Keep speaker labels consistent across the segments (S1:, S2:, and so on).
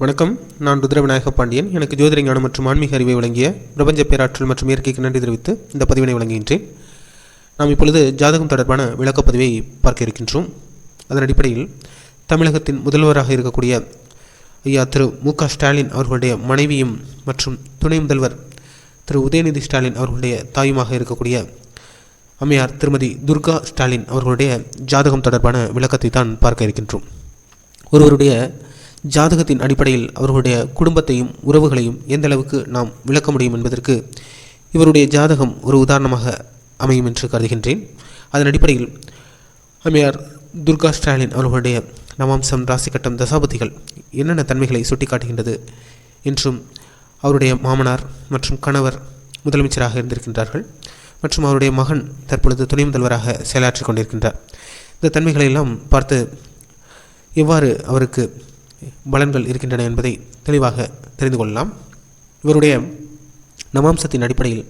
S1: வணக்கம். நான் ருத்ர விநாயக பாண்டியன். எனக்கு ஜோதிட ஞானம் மற்றும் ஆன்மீக அறிவை வழங்கிய பிரபஞ்ச பேராற்றல் மற்றும் இயற்கைக்கு நன்றி தெரிவித்து இந்த பதிவினை வழங்குகின்றேன். நாம் இப்பொழுது ஜாதகம் தொடர்பான விளக்கப்பதிவை பார்க்க இருக்கின்றோம். அதன் அடிப்படையில் தமிழகத்தின் முதல்வராக இருக்கக்கூடிய ஐயா திரு மு க ஸ்டாலின் அவர்களுடைய மனைவியும் மற்றும் துணை முதல்வர் திரு உதயநிதி ஸ்டாலின் அவர்களுடைய தாயுமாக இருக்கக்கூடிய அம்மையார் திருமதி துர்கா ஸ்டாலின் அவர்களுடைய ஜாதகம் தொடர்பான விளக்கத்தை தான் பார்க்க இருக்கின்றோம். ஒருவருடைய ஜாதகத்தின் அடிப்படையில் அவர்களுடைய குடும்பத்தையும் உறவுகளையும் எந்த அளவுக்கு நாம் விளக்க முடியும் என்பதற்கு இவருடைய ஜாதகம் ஒரு உதாரணமாக அமையும் என்று கருதுகின்றேன். அதன் அடிப்படையில் அம்மையார் துர்கா ஸ்டாலின் அவர்களுடைய நவாம்சம் ராசிக்கட்டம் தசாபதிகள் என்னென்ன தன்மைகளை சுட்டிக்காட்டுகின்றது என்றும் அவருடைய மாமனார் மற்றும் கணவர் முதலமைச்சராக இருந்திருக்கின்றார்கள் மற்றும் அவருடைய மகன் தற்பொழுது துணை முதல்வராக செயலாற்றிக் கொண்டிருக்கின்றார். இந்த தன்மைகளை எல்லாம் பார்த்து எவ்வாறு அவருக்கு பலன்கள் இருக்கின்றன என்பதை தெளிவாக தெரிந்து கொள்ளலாம். இவருடைய நவாம்சத்தின் அடிப்படையில்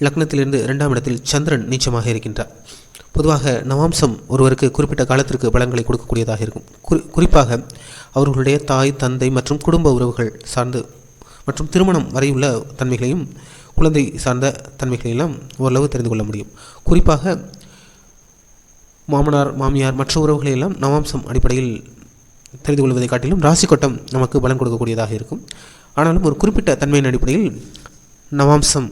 S1: லக்னத்திலிருந்து இரண்டாம் இடத்தில் சந்திரன் நீச்சமாக இருக்கின்றார். பொதுவாக நவாம்சம் ஒருவருக்கு குறிப்பிட்ட காலத்திற்கு பலன்களை கொடுக்கக்கூடியதாக இருக்கும். குறி குறிப்பாக அவர்களுடைய தாய் தந்தை மற்றும் குடும்ப உறவுகள் சார்ந்து மற்றும் திருமணம் வரையுள்ள தன்மைகளையும் குழந்தை சார்ந்த தன்மைகளையெல்லாம் ஓரளவு தெரிந்து கொள்ள முடியும். குறிப்பாக மாமனார் மாமியார் மற்ற உறவுகளையெல்லாம் நவாம்சம் அடிப்படையில் தெரிந்து கொள்வதை காட்டிலும் ராசி கோட்டம் நமக்கு பலன் கொடுக்கக்கூடியதாக இருக்கும். ஆனாலும் ஒரு குறிப்பிட்ட தன்மையின் அடிப்படையில் நவாம்சம்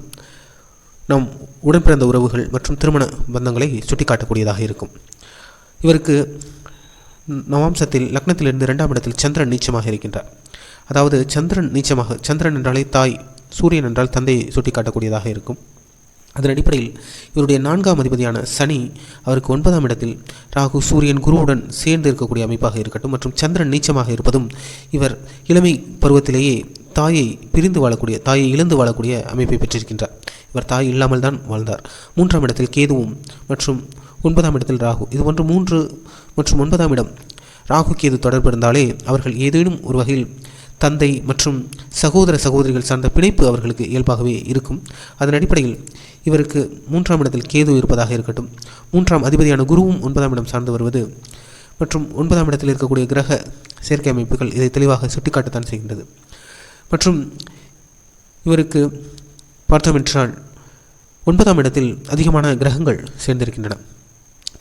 S1: நம் உடன்பிறந்த உறவுகள் மற்றும் திருமண பந்தங்களை சுட்டிக்காட்டக்கூடியதாக இருக்கும். இவருக்கு நவாம்சத்தில் லக்னத்திலிருந்து இரண்டாம் இடத்தில் சந்திரன் நீச்சமாக இருக்கின்றார். அதாவது சந்திரன் நீச்சமாக சந்திரன் என்றாலே தாய் சூரியன் என்றால் தந்தையை சுட்டிக்காட்டக்கூடியதாக இருக்கும். அதன் அடிப்படையில் இவருடைய நான்காம் அதிபதியான சனி அவருக்கு ஒன்பதாம் இடத்தில் ராகு சூரியன் குருவுடன் சேர்ந்து இருக்கக்கூடிய அமைப்பாக இருக்கட்டும் மற்றும் சந்திரன் நீச்சமாக இருப்பதும் இவர் இளமை பருவத்திலேயே தாயை பிரிந்து வாழக்கூடிய தாயை இழந்து வாழக்கூடிய அமைப்பை பெற்றிருக்கின்றார். இவர் தாய் இல்லாமல் தான் வாழ்ந்தார். மூன்றாம் இடத்தில் கேதுவும் மற்றும் ஒன்பதாம் இடத்தில் ராகு. இது போன்று மூன்று மற்றும் ஒன்பதாம் இடம் ராகு கேது தொடர்பு இருந்தாலே அவர்கள் ஏதேனும் ஒரு வகையில் தந்தை மற்றும் சகோதர சகோதரிகள் சார்ந்த பிணைப்பு அவர்களுக்கு இயல்பாகவே இருக்கும். அதன் அடிப்படையில் இவருக்கு மூன்றாம் இடத்தில் கேது இருப்பதாக இருக்கட்டும். மூன்றாம் அதிபதியான குருவும் ஒன்பதாம் இடம் சார்ந்து வருவது மற்றும் ஒன்பதாம் இடத்தில் இருக்கக்கூடிய கிரக சேர்க்கை அமைப்புகள் இதை தெளிவாக சுட்டிக்காட்டத்தான் செய்கின்றது. மற்றும் இவருக்கு பார்த்தோமென்றால் ஒன்பதாம் இடத்தில் அதிகமான கிரகங்கள் சேர்ந்திருக்கின்றன.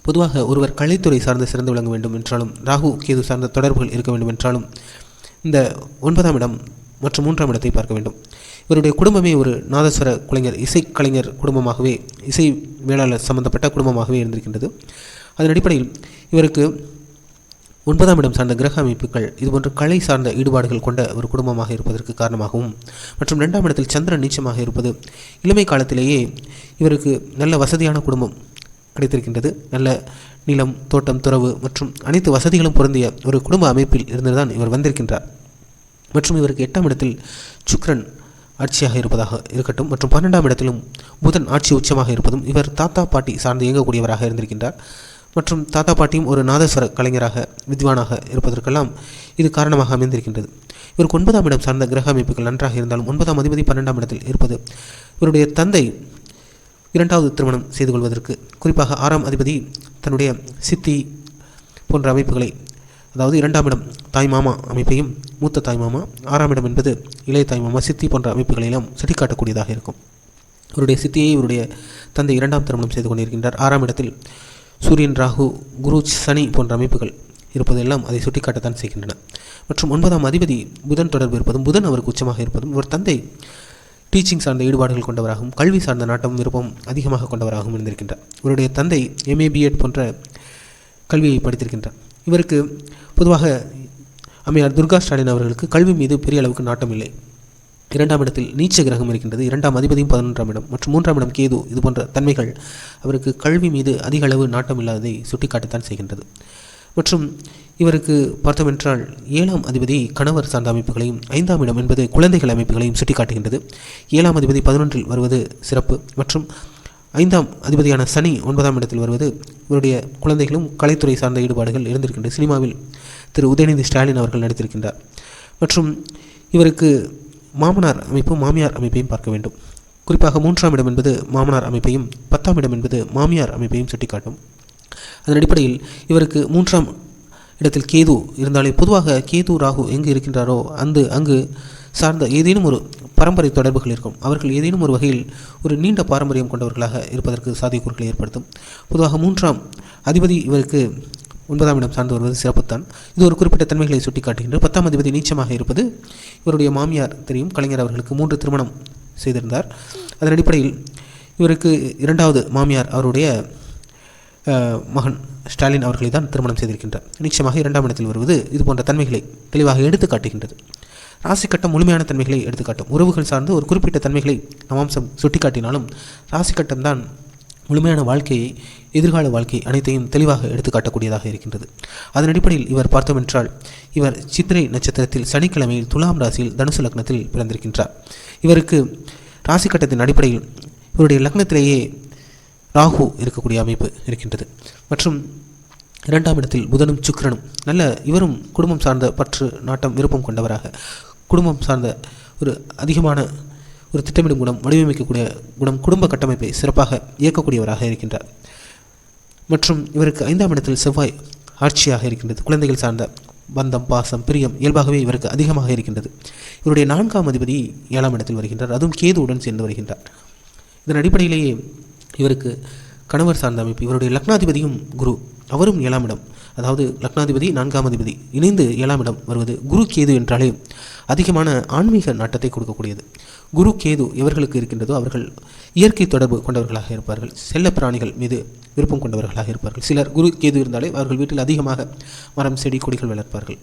S1: பொதுவாக ஒருவர் கலைத்துறை சார்ந்து சிறந்து விளங்க வேண்டும் என்றாலும் ராகு கேது சார்ந்த தொடர்புகள் இருக்க வேண்டும் என்றாலும் இந்த ஒன்பதாம் இடம் மற்றும் மூன்றாம் இடத்தை பார்க்க வேண்டும். இவருடைய குடும்பமே ஒரு நாதஸ்வர கலைஞர் இசைக்கலைஞர் குடும்பமாகவே இசை வேளாளர் சம்பந்தப்பட்ட குடும்பமாகவே இருந்திருக்கின்றது. அதன் அடிப்படையில் இவருக்கு ஒன்பதாம் இடம் சார்ந்த கிரக அமைப்புகள் இதுபோன்ற கலை சார்ந்த ஈடுபாடுகள் கொண்ட ஒரு குடும்பமாக இருப்பதற்கு காரணமாகவும் மற்றும் ரெண்டாம் இடத்தில் சந்திரன் நீச்சமாக இருப்பது இளமை காலத்திலேயே இவருக்கு நல்ல வசதியான குடும்பம் கிடைத்திருக்கின்றது. நல்ல நிலம் தோட்டம் துறவு மற்றும் அனைத்து வசதிகளும் பொருந்திய ஒரு குடும்ப அமைப்பில் இருந்துதான் இவர் வந்திருக்கின்றார். மற்றும் இவருக்கு எட்டாம் இடத்தில் சுக்ரன் ஆட்சியாக இருப்பதாக இருக்கட்டும் மற்றும் பன்னெண்டாம் இடத்திலும் புதன் ஆட்சி உச்சமாக இருப்பதும் இவர் தாத்தா பாட்டி சார்ந்து இயங்கக்கூடியவராக இருந்திருக்கின்றார். மற்றும் தாத்தா பாட்டியும் ஒரு நாதஸ்வர கலைஞராக வித்வானாக இருப்பதற்கெல்லாம் இது காரணமாக அமைந்திருக்கின்றது. இவருக்கு ஒன்பதாம் இடம் சார்ந்த கிரக அமைப்புகள் நன்றாக இருந்தாலும் ஒன்பதாம் அதிபதி பன்னெண்டாம் இடத்தில் இருப்பது இவருடைய தந்தை இரண்டாவது திருமணம் செய்து கொள்வதற்கு குறிப்பாக ஆறாம் அதிபதி தன்னுடைய சித்தி போன்ற அமைப்புகளை அதாவது இரண்டாம் இடம் தாய் மாமா அமைப்பையும் மூத்த தாய் மாமா ஆறாம் இடம் என்பது இளைய தாய் மாமா சித்தி போன்ற அமைப்புகளையெல்லாம் சுட்டிக்காட்டக்கூடியதாக இருக்கும். இவருடைய சித்தியை இவருடைய தந்தை இரண்டாம் திருமணம் செய்து கொண்டிருக்கின்றார். ஆறாம் இடத்தில் சூரியன் ராகு குரு சனி போன்ற அமைப்புகள் இருப்பதெல்லாம் அதை சுட்டிக்காட்டத்தான் செய்கின்றன. மற்றும் ஒன்பதாம் அதிபதி புதன் தொடர்பு இருப்பதும் புதன் அவருக்கு உச்சமாக இருப்பதும் இவர் தந்தை டீச்சிங் சார்ந்த ஈடுபாடுகள் கொண்டவராகவும் கல்வி சார்ந்த நாட்டம் விருப்பம் அதிகமாக கொண்டவராகவும் இருந்திருக்கின்றார். இவருடைய தந்தை எம்ஏ பிஎட் போன்ற கல்வியை படித்திருக்கின்றார். இவருக்கு பொதுவாக அம்மையார் துர்கா ஸ்டாலின் அவர்களுக்கு கல்வி மீது பெரிய அளவுக்கு நாட்டம் இல்லை. இரண்டாம் இடத்தில் நீச்ச கிரகம் இருக்கின்றது இரண்டாம் அதிபதியும் பதினொன்றாம் இடம் மற்றும் மூன்றாம் இடம் கேது இது போன்ற தன்மைகள் அவருக்கு கல்வி மீது அதிக அளவு நாட்டம் இல்லாததை சுட்டிக்காட்டத்தான் செய்கின்றது. மற்றும் இவருக்கு பார்த்தோமென்றால் ஏழாம் அதிபதி கணவர் சார்ந்த அமைப்புகளையும் ஐந்தாம் இடம் என்பது குழந்தைகள் அமைப்புகளையும் சுட்டிக்காட்டுகின்றது. ஏழாம் அதிபதி பதினொன்றில் வருவது சிறப்பு மற்றும் ஐந்தாம் அதிபதியான சனி ஒன்பதாம் இடத்தில் வருவது இவருடைய குழந்தைகளும் கலைத்துறை சார்ந்த ஈடுபாடுகள் இருந்திருக்கின்றது. சினிமாவில் திரு உதயநிதி ஸ்டாலின் அவர்கள் நடித்திருக்கின்றார். மற்றும் இவருக்கு மாமனார் அமைப்பும் மாமியார் அமைப்பையும் பார்க்க வேண்டும். குறிப்பாக மூன்றாம் இடம் என்பது மாமனார் அமைப்பையும் பத்தாம் இடம் என்பது மாமியார் அமைப்பையும் சுட்டிக்காட்டும். அதன் அடிப்படையில் இவருக்கு மூன்றாம் இடத்தில் கேது இருந்தாலே பொதுவாக கேது ராகு எங்கு இருக்கின்றாரோ அந்த அங்கு சார்ந்த ஏதேனும் ஒரு பரம்பரை தொடர்புகள் இருக்கும். அவர்கள் ஏதேனும் ஒரு வகையில் ஒரு நீண்ட பாரம்பரியம் கொண்டவர்களாக இருப்பதற்கு சாத்தியக்கூறுகளை ஏற்படுத்தும். பொதுவாக மூன்றாம் அதிபதி இவருக்கு ஒன்பதாம் இடம் சார்ந்து வருவது சிறப்புத்தான். இது ஒரு குறிப்பிட்ட தன்மைகளை சுட்டிக்காட்டுகின்ற பத்தாம் அதிபதி நீச்சமாக இருப்பது இவருடைய மாமியார் தெரியும். கலைஞர் அவர்களுக்கு மூன்று திருமணம் செய்திருந்தார். அதன் அடிப்படையில் இவருக்கு இரண்டாவது மாமியார் அவருடைய மகன் ஸ்டாலின் அவர்களை தான் திருமணம் செய்திருக்கின்றார். நிச்சயமாக இரண்டாம் இடத்தில் வருவது இது போன்ற தன்மைகளை தெளிவாக எடுத்து காட்டுகின்றது. ராசி கட்டம் முழுமையான தன்மைகளை எடுத்துக்காட்டும் உறவுகள் சார்ந்து ஒரு குறிப்பிட்ட தன்மைகளை நவாம்சம் சுட்டிக்காட்டினாலும் ராசி கட்டம் தான் முழுமையான வாழ்க்கையை எதிர்கால வாழ்க்கை அனைத்தையும் தெளிவாக எடுத்துக்காட்டக்கூடியதாக இருக்கின்றது. அதன் அடிப்படையில் இவர் பார்த்தோமென்றால் இவர் சித்திரை நட்சத்திரத்தில் சனிக்கிழமையில் துலாம் ராசியில் தனுசு லக்னத்தில் பிறந்திருக்கின்றார். இவருக்கு ராசி கட்டத்தின் அடிப்படையில் இவருடைய லக்னத்திலேயே ராகு இருக்கக்கூடிய அமைப்பு இருக்கின்றது. மற்றும் இரண்டாம் இடத்தில் புதனும் சுக்கரனும் நல்ல இவரும் குடும்பம் சார்ந்த பற்று நாட்டம் விருப்பம் கொண்டவராக. குடும்பம் சார்ந்த ஒரு அதிகமான ஒரு திட்டமிடும் குணம் வடிவமைக்கக்கூடிய குணம் குடும்ப கட்டமைப்பை சிறப்பாக இயக்கக்கூடியவராக இருக்கின்றார். மற்றும் இவருக்கு ஐந்தாம் இடத்தில் செவ்வாய் ஆட்சியாக இருக்கின்றது. குழந்தைகள் சார்ந்த பந்தம் பாசம் பிரியம் இயல்பாகவே இவருக்கு அதிகமாக இருக்கின்றது. இவருடைய நான்காம் அதிபதி ஏழாம் இடத்தில் வருகின்றார். அதுவும் கேதுவுடன் சேர்ந்து வருகின்றார். இதன் அடிப்படையிலேயே இவருக்கு கணவர் சார்ந்த அமைப்பு இவருடைய லக்னாதிபதியும் குரு. அவரும் ஏழாம் இடம். அதாவது லக்னாதிபதி நான்காம் அதிபதி. இணைந்து ஏழாம் இடம் வருவது குரு கேது என்றாலே அதிகமான ஆன்மீக நாட்டத்தை கொடுக்கக்கூடியது. குரு கேது எவர்களுக்கு இருக்கின்றதோ அவர்கள் இயற்கை தொடர்பு கொண்டவர்களாக இருப்பார்கள். செல்ல பிராணிகள் மீது விருப்பம் கொண்டவர்களாக இருப்பார்கள். சிலர் குரு கேது இருந்தாலே அவர்கள் வீட்டில் அதிகமாக மரம் செடி கொடிகள் வளர்ப்பார்கள்.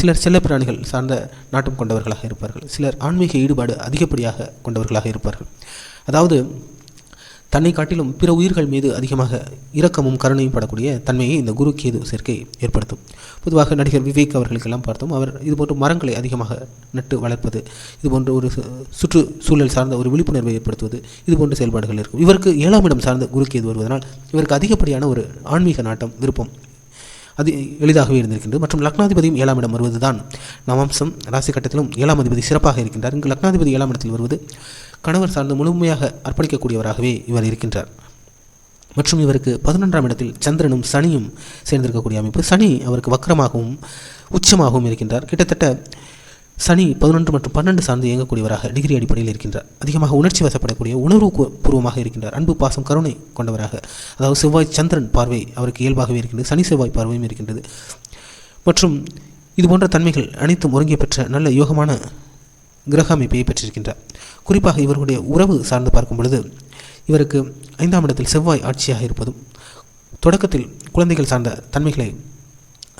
S1: சிலர் செல்ல பிராணிகள் சார்ந்த நாட்டம் கொண்டவர்களாக இருப்பார்கள். சிலர் ஆன்மீக ஈடுபாடு அதிகப்படியாக கொண்டவர்களாக இருப்பார்கள். அதாவது தன்னை காட்டிலும் பிற உயிர்கள் மீது அதிகமாக இரக்கமும் கருணையும் படக்கூடிய தன்மையை இந்த குரு கேது சேர்க்கை ஏற்படுத்தும். பொதுவாக நடிகர் விவேக் அவர்களுக்கெல்லாம் பார்த்தோம் அவர் இதுபோன்ற மரங்களை அதிகமாக நட்டு வளர்ப்பது இதுபோன்ற ஒரு சு- சுற்றுச்சூழல் சார்ந்த ஒரு விழிப்புணர்வை ஏற்படுத்துவது இதுபோன்ற செயல்பாடுகள் இருக்கும். இவருக்கு ஏழாம் இடம் சார்ந்த குரு கேது வருவதனால் இவருக்கு அதிகப்படியான ஒரு ஆன்மீக நாட்டம் விருப்பம் அது எளிதாகவே இருந்திருக்கின்றது. மற்றும் லக்னாதிபதியும் ஏழாம் இடம் வருவதுதான் நவம்சம் ராசி கட்டத்திலும் ஏழாம் அதிபதி சிறப்பாக இருக்கின்றார். இங்கு லக்னாதிபதி ஏழாம் இடத்தில் வருவது கணவர் சார்ந்து முழுமையாக அர்ப்பணிக்கக்கூடியவராகவே இவர் இருக்கின்றார். மற்றும் இவருக்கு பதினொன்றாம் இடத்தில் சந்திரனும் சனியும் சேர்ந்திருக்கக்கூடிய அமைப்பு. சனி அவருக்கு வக்கரமாகவும் உச்சமாகவும் இருக்கின்றார். கிட்டத்தட்ட சனி பதினொன்று மற்றும் பன்னெண்டு சார்ந்து இயங்கக்கூடியவராக டிகிரி அடிப்படையில் இருக்கின்றார். அதிகமாக உணர்ச்சி வசப்படக்கூடிய உணர்வு பூர்வமாக இருக்கின்றார். அன்பு பாசம் கருணை கொண்டவராக அதாவது செவ்வாய் சந்திரன் பார்வை அவருக்கு இயல்பாகவே இருக்கின்றது. சனி செவ்வாய் பார்வையும் இருக்கின்றது. மற்றும் இதுபோன்ற தன்மைகள் அனைத்தும் ஒருங்கே பெற்ற நல்ல யோகமான கிரக அமைப்பை பெற்றிருக்கின்றார். குறிப்பாக இவருடைய உறவு சார்ந்து பார்க்கும் பொழுது இவருக்கு ஐந்தாம் இடத்தில் செவ்வாய் ஆட்சியாக இருப்பதும் தொடக்கத்தில் குழந்தைகள் சார்ந்த தன்மைகளை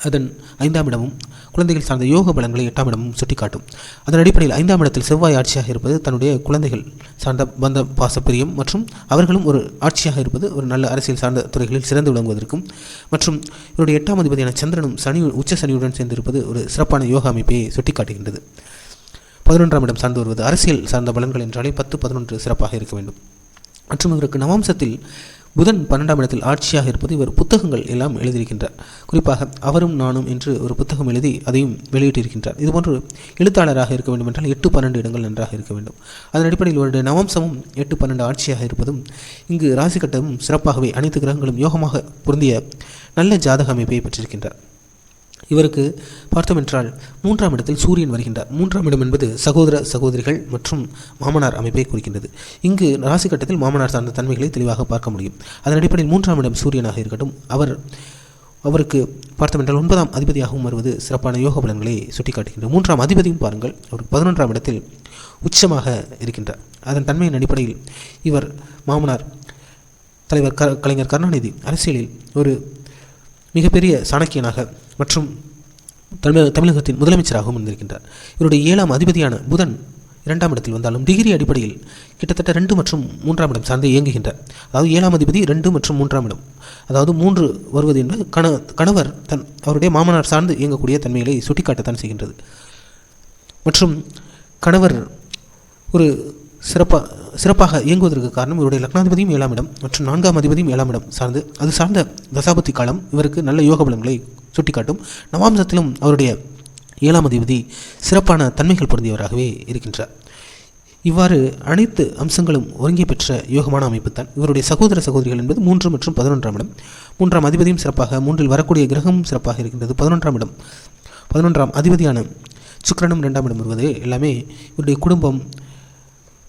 S1: அதன் ஐந்தாம் இடமும் குழந்தைகள் சார்ந்த யோக பலன்களை எட்டாம் இடமும் சுட்டிக்காட்டும். அதன் அடிப்படையில் ஐந்தாம் இடத்தில் செவ்வாய் ஆட்சியாக இருப்பது தன்னுடைய குழந்தைகள் சார்ந்த பந்த பாசப்பிரியம் மற்றும் அவர்களும் ஒரு ஆட்சியாக இருப்பது ஒரு நல்ல அரசியல் சார்ந்த துறைகளில் சிறந்து விளங்குவதற்கும் மற்றும் இவருடைய எட்டாம் அதிபதியான சந்திரனும் சனி உச்ச சனியுடன் சேர்ந்திருப்பது ஒரு சிறப்பான யோக அமைப்பை சுட்டிக்காட்டுகின்றது. பதினொன்றாம் இடம் சார்ந்து வருவது அரசியல் சார்ந்த பலன்கள் என்றாலே பத்து பதினொன்று சிறப்பாக இருக்க வேண்டும். மற்றும் இவருக்கு நவாம்சத்தில் புதன் பன்னெண்டாம் இடத்தில் ஆட்சியாக இருப்பது இவர் புத்தகங்கள் எல்லாம் எழுதியிருக்கின்றார். குறிப்பாக அவரும் நானும் என்று ஒரு புத்தகம் எழுதி அதையும் வெளியிட்டிருக்கின்றார். இதுபோன்று எழுத்தாளராக இருக்க வேண்டும் என்றால் எட்டு பன்னெண்டு இடங்கள் நன்றாக இருக்க வேண்டும். அதன் அடிப்படையில் இவருடைய நவம்சமும் எட்டு பன்னெண்டு ஆட்சியாக இருப்பதும் இங்கு ராசி கட்டமும் சிறப்பாகவே அனைத்து கிரகங்களும் யோகமாக பொருந்திய நல்ல ஜாதக அமைப்பை பெற்றிருக்கின்றார். இவருக்கு பார்த்தோம் என்றால் மூன்றாம் இடத்தில் சூரியன் வருகின்றார். மூன்றாம் இடம் என்பது சகோதர சகோதரிகள் மற்றும் மாமனார் அமைப்பை குறிக்கின்றது. இங்கு ராசி கட்டத்தில் மாமனார் சார்ந்த தன்மைகளை தெளிவாக பார்க்க முடியும். அதன் அடிப்படையில் மூன்றாம் இடம் சூரியனாக இருக்கட்டும். அவர் அவருக்கு பார்த்தமென்றால் ஒன்பதாம் அதிபதியாகவும் வருவது சிறப்பான யோக பலன்களை சுட்டிக்காட்டுகின்றது. மூன்றாம் அதிபதியும் பாருங்கள் அவர் பதினொன்றாம் இடத்தில் உச்சமாக இருக்கின்றார். அதன் தன்மையின் அடிப்படையில் இவர் மாமனார் தலைவர் க கலைஞர் கருணாநிதி அரசியலில் ஒரு மிகப்பெரிய சாணக்கியனாக மற்றும் தமிழக தமிழகத்தின் முதலமைச்சராகவும் இருந்திருக்கின்றார். இவருடைய ஏழாம் அதிபதியான புதன் இரண்டாம் இடத்தில் வந்தாலும் டிகிரி அடிப்படையில் கிட்டத்தட்ட ரெண்டு மற்றும் மூன்றாம் இடம் சார்ந்து இயங்குகின்றார். அதாவது ஏழாம் அதிபதி ரெண்டு மற்றும் மூன்றாம் இடம். அதாவது மூன்று வருவது என்பது கண கணவர் தன் அவருடைய மாமனார் சார்ந்து இயங்கக்கூடிய தன்மைகளை சுட்டிக்காட்டத்தான் செய்கின்றது. மற்றும் கணவர் ஒரு சிறப்பாக சிறப்பாக இயங்குவதற்கு காரணம் இவருடைய லக்னாதிபதியும் ஏழாம் இடம் மற்றும் நான்காம் அதிபதியும் ஏழாம் இடம் சார்ந்து அது சார்ந்த தசாபுத்தி காலம் இவருக்கு நல்ல யோக பலன்களை சுட்டிக்காட்டும். நவாம்சத்திலும் அவருடைய ஏழாம் அதிபதி சிறப்பான தன்மைகள் பொருந்தியவராகவே இருக்கின்றார். இவ்வாறு அனைத்து அம்சங்களும் ஒருங்கே பெற்ற யோகமான அமைப்பு தான். இவருடைய சகோதர சகோதரிகள் என்பது மூன்று மற்றும் பதினொன்றாம் இடம். மூன்றாம் அதிபதியும் சிறப்பாக மூன்றில் வரக்கூடிய கிரகமும் சிறப்பாக இருக்கின்றது. பதினொன்றாம் இடம். பதினொன்றாம் அதிபதியான சுக்கரனும் இரண்டாம் இடம் வருவது எல்லாமே இவருடைய குடும்பம்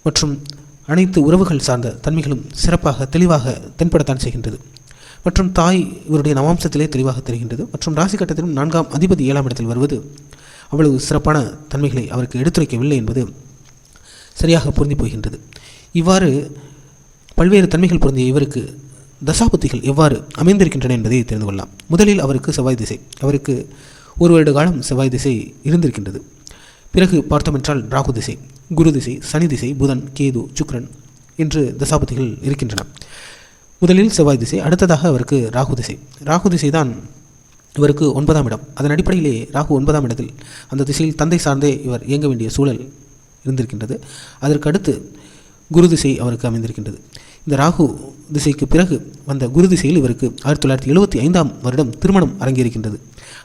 S1: மற்றும் அனைத்து உறவுகள் சார்ந்த தன்மைகளும் சிறப்பாக தெளிவாக தென்படத்தான் செய்கின்றது. மற்றும் தாய் இவருடைய நவாம்சத்திலே தெளிவாக தெரிகின்றது. மற்றும் ராசி கட்டத்திலும் நான்காம் அதிபதி ஏழாம் இடத்தில் வருவது அவ்வளவு சிறப்பான தன்மைகளை அவருக்கு எடுத்துரைக்கவில்லை என்பது சரியாக பொருந்தி போகின்றது. இவ்வாறு பல்வேறு தன்மைகள் பொருந்திய இவருக்கு தசாபுத்திகள் எவ்வாறு அமைந்திருக்கின்றன என்பதை தெரிந்து கொள்ளலாம். முதலில் அவருக்கு செவ்வாய் திசை. அவருக்கு ஒரு வருட காலம் செவ்வாய் திசை இருந்திருக்கின்றது. பிறகு பார்த்தோமென்றால் ராகு திசை குரு திசை சனி திசை புதன் கேது சுக்ரன் என்று தசாபதிகள் இருக்கின்றன. முதலில் செவ்வாய் திசை அடுத்ததாக அவருக்கு ராகு திசை. ராகு திசை தான் இவருக்கு ஒன்பதாம் இடம். அதன் அடிப்படையிலே ராகு ஒன்பதாம் இடத்தில் அந்த திசையில் தந்தை சார்ந்தே இவர் இயங்க வேண்டிய சூழல் இருந்திருக்கின்றது. அதற்கு அடுத்து குரு திசை அவருக்கு அமைந்திருக்கின்றது. இந்த ராகு திசைக்கு பிறகு வந்த குரு திசையில் இவருக்கு ஆயிரத்தி தொள்ளாயிரத்தி எழுபத்தி ஐந்தாம் வருடம் திருமணம் அரங்கியிருக்கின்றது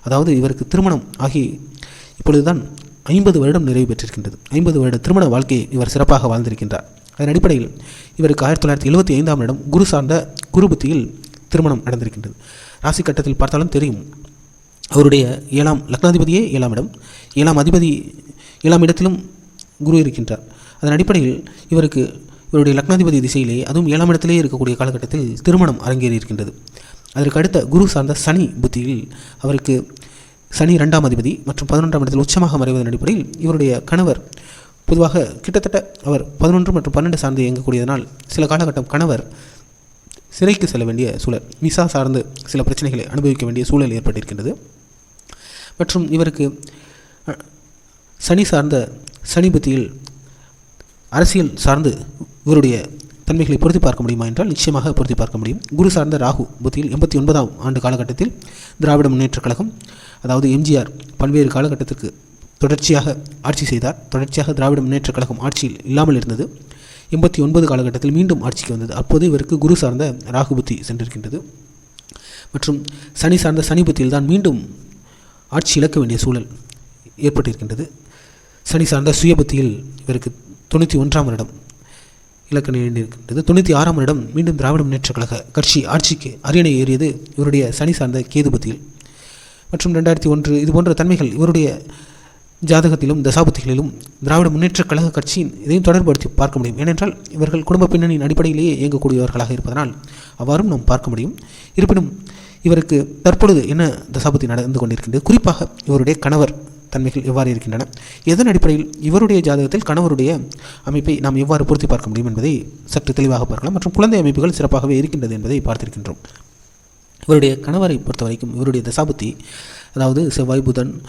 S1: அதாவது இவருக்கு திருமணம் ஆகி இப்பொழுதுதான் ஐம்பது வருடம் நிறைவு பெற்றிருக்கின்றது. ஐம்பது வருட திருமண வாழ்க்கையை இவர் சிறப்பாக வாழ்ந்திருக்கின்றார். அதன் அடிப்படையில் இவருக்கு ஆயிரத்தி தொள்ளாயிரத்தி எழுபத்தி ஐந்தாம் இடம் குரு சார்ந்த குரு புத்தியில் திருமணம் நடந்திருக்கின்றது. ராசி கட்டத்தில் பார்த்தாலும் தெரியும் அவருடைய ஏழாம் லக்னாதிபதியே ஏழாம் இடம். ஏழாம் அதிபதி ஏழாம் இடத்திலும் குரு இருக்கின்றார். அதன் அடிப்படையில் இவருக்கு இவருடைய லக்னாதிபதி திசையிலே அதுவும் ஏழாம் இடத்திலே இருக்கக்கூடிய காலகட்டத்தில் திருமணம் அரங்கேறி இருக்கின்றது அதற்கு அடுத்த குரு சார்ந்த சனி புத்தியில் அவருக்கு சனி இரண்டாம் அதிபதி மற்றும் பதினொன்றாம் இடத்தில் உச்சமாக மறைவதன் அடிப்படையில் இவருடைய கணவர் பொதுவாக கிட்டத்தட்ட அவர் பதினொன்று மற்றும் பன்னெண்டு சார்ந்து இயங்கக்கூடியதனால் சில காலகட்டம் கணவர் சிறைக்கு செல்ல வேண்டிய சூழல் விசா சார்ந்து சில பிரச்சனைகளை அனுபவிக்க வேண்டிய சூழல் ஏற்பட்டிருக்கின்றது. மற்றும் இவருக்கு சனி சார்ந்த சனி புத்தியில் அரசியல் சார்ந்து இவருடைய தன்மைகளை பொருத்தி பார்க்க முடியுமா என்றால் நிச்சயமாக பொருத்தி பார்க்க முடியும். குரு சார்ந்த ராகு புத்தியில் எண்பத்தி ஒன்பதாம் ஆண்டு காலகட்டத்தில் திராவிட முன்னேற்றக் கழகம் அதாவது எம்ஜிஆர் பல்வேறு காலகட்டத்திற்கு தொடர்ச்சியாக ஆட்சி செய்தார். தொடர்ச்சியாக திராவிட முன்னேற்றக் கழகம் ஆட்சியில் இல்லாமல் இருந்தது. எண்பத்தி ஒன்பது காலகட்டத்தில் மீண்டும் ஆட்சிக்கு வந்தது. அப்போது இவருக்கு குரு சார்ந்த ராகுபுத்தி சென்றிருக்கின்றது. மற்றும் சனி சார்ந்த சனிபுத்தியில் தான் மீண்டும் ஆட்சி இழக்க வேண்டிய சூழல் ஏற்பட்டிருக்கின்றது. சனி சார்ந்த சுயபுத்தியில் இவருக்கு தொண்ணூற்றி ஒன்றாம் வருடம் இலக்க நேர்ந்திருக்கின்றது தொண்ணூற்றி ஆறாம் வருடம் மீண்டும் திராவிட முன்னேற்றக் கழக கட்சி ஆட்சிக்கு அரியணை ஏறியது இவருடைய சனி சார்ந்த கேதுபத்தியில் மற்றும் ரெண்டாயிரத்தி ஒன்று இது போன்ற தன்மைகள் இவருடைய ஜாதகத்திலும் தசாபுத்திகளிலும் திராவிட முன்னேற்றக் கழக கட்சியின் இதையும் தொடர்படுத்தி பார்க்க முடியும். ஏனென்றால் இவர்கள் குடும்ப பின்னணியின் அடிப்படையிலேயே இயங்கக்கூடியவர்களாக இருப்பதனால் அவ்வாறும் நாம் பார்க்க முடியும். இருப்பினும் இவருக்கு தற்பொழுது என்ன தசாபுத்தி நடந்து கொண்டிருக்கின்றது? குறிப்பாக இவருடைய கணவர் தன்மைகள் எவ்வாறு இருக்கின்றன? எதன் அடிப்படையில் இவருடைய ஜாதகத்தில் கணவருடைய அமைப்பை நாம் எவ்வாறு பூர்த்தி பார்க்க முடியும் என்பதை சற்று தெளிவாக பார்க்கலாம். மற்றும் குழந்தை அமைப்புகள் சிறப்பாகவே இருக்கின்றது என்பதை பார்த்திருக்கின்றோம். இவருடைய கணவரை பொறுத்த வரைக்கும் இவருடைய தசாபுத்தி அதாவது செவ்வாய் புதன்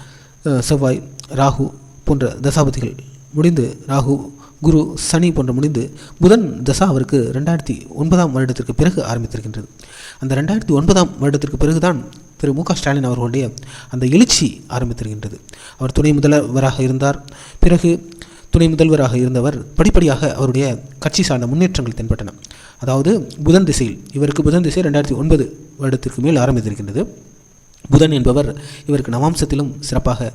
S1: செவ்வாய் ராகு போன்ற தசாபதிகள் முடிந்து ராகு குரு சனி போன்ற முடிந்து புதன் தசா அவருக்கு ரெண்டாயிரத்தி ஒன்பதாம் வருடத்திற்கு பிறகு ஆரம்பித்திருக்கின்றது. அந்த ரெண்டாயிரத்தி ஒன்பதாம் வருடத்திற்கு பிறகுதான் திரு மு க. ஸ்டாலின் அவர்களுடைய அந்த எழுச்சி ஆரம்பித்திருக்கின்றது. அவர் துணை முதல்வராக இருந்தார். பிறகு துணை முதல்வராக இருந்தவர் படிப்படியாக அவருடைய கட்சி சார்ந்த முன்னேற்றங்கள் தென்பட்டன. அதாவது புதன் திசையில் இவருக்கு புதன் திசை ரெண்டாயிரத்தி ஒன்பது வருடத்திற்கு மேல் ஆரம்பித்திருக்கின்றது. புதன் என்பவர் இவருக்கு நவாம்சத்திலும் சிறப்பாக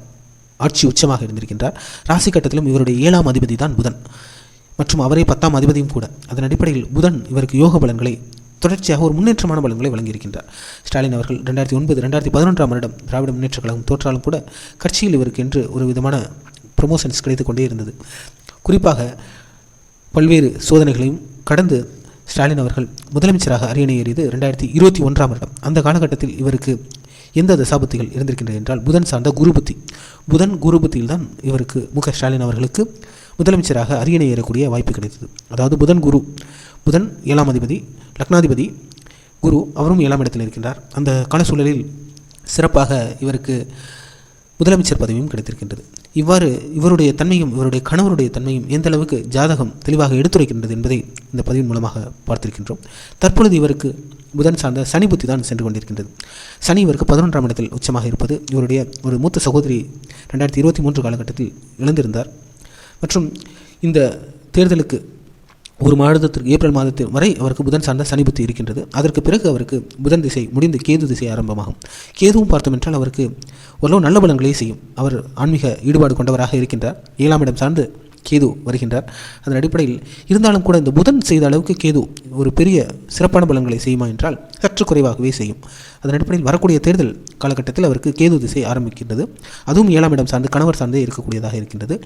S1: ஆட்சி உச்சமாக இருந்திருக்கின்றார். ராசி கட்டத்திலும் இவருடைய ஏழாம் அதிபதி தான் புதன். மற்றும் அவரே பத்தாம் அதிபதியும் கூட. அதன் அடிப்படையில் புதன் இவருக்கு யோக பலன்களை தொடர்ச்சியாக ஒரு முன்னேற்றமான பலன்களை வழங்கியிருக்கின்றார். ஸ்டாலின் அவர்கள் ரெண்டாயிரத்தி ஒன்பது ரெண்டாயிரத்தி பதினொன்றாம் வருடம் திராவிட முன்னேற்ற கழகம் தோற்றாலும் கூட கட்சியில் இவருக்கு என்று ஒரு விதமான ப்ரொமோஷன்ஸ் கிடைத்து கொண்டே இருந்தது. குறிப்பாக பல்வேறு சோதனைகளையும் கடந்து ஸ்டாலின் அவர்கள் முதலமைச்சராக அரியணை ஏறியது ரெண்டாயிரத்தி இருபத்தி ஒன்றாம் வருடம். அந்த காலகட்டத்தில் இவருக்கு எந்த தசாபத்திகள் இருந்திருக்கின்றது என்றால் புதன் சார்ந்த குருபுத்தி. புதன் குருபுத்தியில் தான் இவருக்கு மு க ஸ்டாலின் அவர்களுக்கு முதலமைச்சராக அரியணை ஏறக்கூடிய வாய்ப்பு கிடைத்தது. அதாவது புதன் குரு புதன் ஏழாம் அதிபதி லக்னாதிபதி குரு அவரும் ஏழாம் இடத்தில் இருக்கின்றார். அந்த கால சூழலில் சிறப்பாக இவருக்கு முதலமைச்சர் பதவியும் கிடைத்திருக்கின்றது. இவ்வாறு இவருடைய தன்மையும் இவருடைய கணவருடைய தன்மையும் எந்த அளவுக்கு ஜாதகம் தெளிவாக எடுத்துரைக்கின்றது என்பதை இந்த பதிவின் மூலமாக பார்த்திருக்கின்றோம். தற்பொழுது இவருக்கு புதன் சார்ந்த சனி புத்தி தான் சென்று கொண்டிருக்கின்றது. சனி இவருக்கு பதினொன்றாம் இடத்தில் உச்சமாக இருப்பது இவருடைய ஒரு மூத்த சகோதரி ரெண்டாயிரத்தி இருபத்தி மூன்று காலகட்டத்தில் இழந்திருந்தார். மற்றும் இந்த தேர்தலுக்கு ஒரு மாதத்திற்கு ஏப்ரல் மாதத்தில் வரை அவருக்கு புதன் சார்ந்த சனி புத்தி இருக்கின்றது. அதற்கு பிறகு அவருக்கு புதன் திசை முடிந்து கேது திசை ஆரம்பமாகும். கேதுவும் பார்த்தோம் என்றால் அவருக்கு ஓரளவு நல்ல பலன்களை செய்யும். அவர் ஆன்மீக ஈடுபாடு கொண்டவராக இருக்கின்றார். ஏழாம் இடம் சார்ந்து கேது வருகின்றார். அதன் அடிப்படையில் இருந்தாலும் கூட இந்த புதன் செய்த அளவுக்கு கேது ஒரு பெரிய சிறப்பான பலன்களை செய்யுமா என்றால் சற்று குறைவாகவே செய்யும். அதன் அடிப்படையில் வரக்கூடிய தேர்தல் காலகட்டத்தில் அவருக்கு கேது திசை ஆரம்பிக்கின்றது. அதுவும் ஏழாம் இடம் சார்ந்து கணவர் சார்ந்தே இருக்கக்கூடியதாக இருக்கின்றது.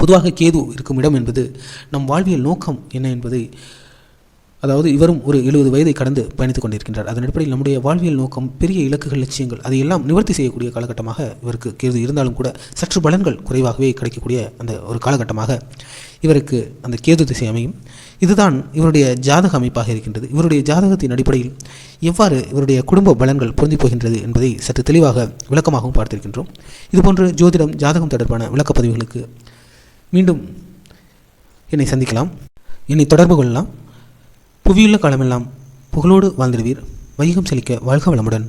S1: பொதுவாக கேது இருக்கும் இடம் என்பது நம் வாழ்வியல் நோக்கம் என்ன என்பதை அதாவது இவரும் ஒரு எழுபது வயதை கடந்து பயணித்துக் கொண்டிருக்கின்றார். அதன் அடிப்படையில் நம்முடைய வாழ்வியல் நோக்கம் பெரிய இலக்குகள் லட்சியங்கள் அதையெல்லாம் நிவர்த்தி செய்யக்கூடிய காலகட்டமாக இவருக்கு கேது இருந்தாலும் கூட சற்று பலன்கள் குறைவாகவே கிடைக்கக்கூடிய அந்த ஒரு காலகட்டமாக இவருக்கு அந்த கேது திசை அமையும். இதுதான் இவருடைய ஜாதக அமைப்பாக இருக்கின்றது. இவருடைய ஜாதகத்தின் அடிப்படையில் எவ்வாறு இவருடைய குடும்ப பலன்கள் பொருந்தி போகின்றது என்பதை சற்று தெளிவாக விளக்கமாகவும் பார்த்திருக்கின்றோம். இதுபோன்று ஜோதிடம் ஜாதகம் தொடர்பான விளக்கப்பதிவுகளுக்கு மீண்டும் என்னை சந்திக்கலாம். என்னை தொடர்பு கொள்ளலாம். புவியுள்ள காலமெல்லாம் புகழோடு வாழ்ந்திடுவீர். வைகம் செழிக்க வாழ்க வளமுடன்.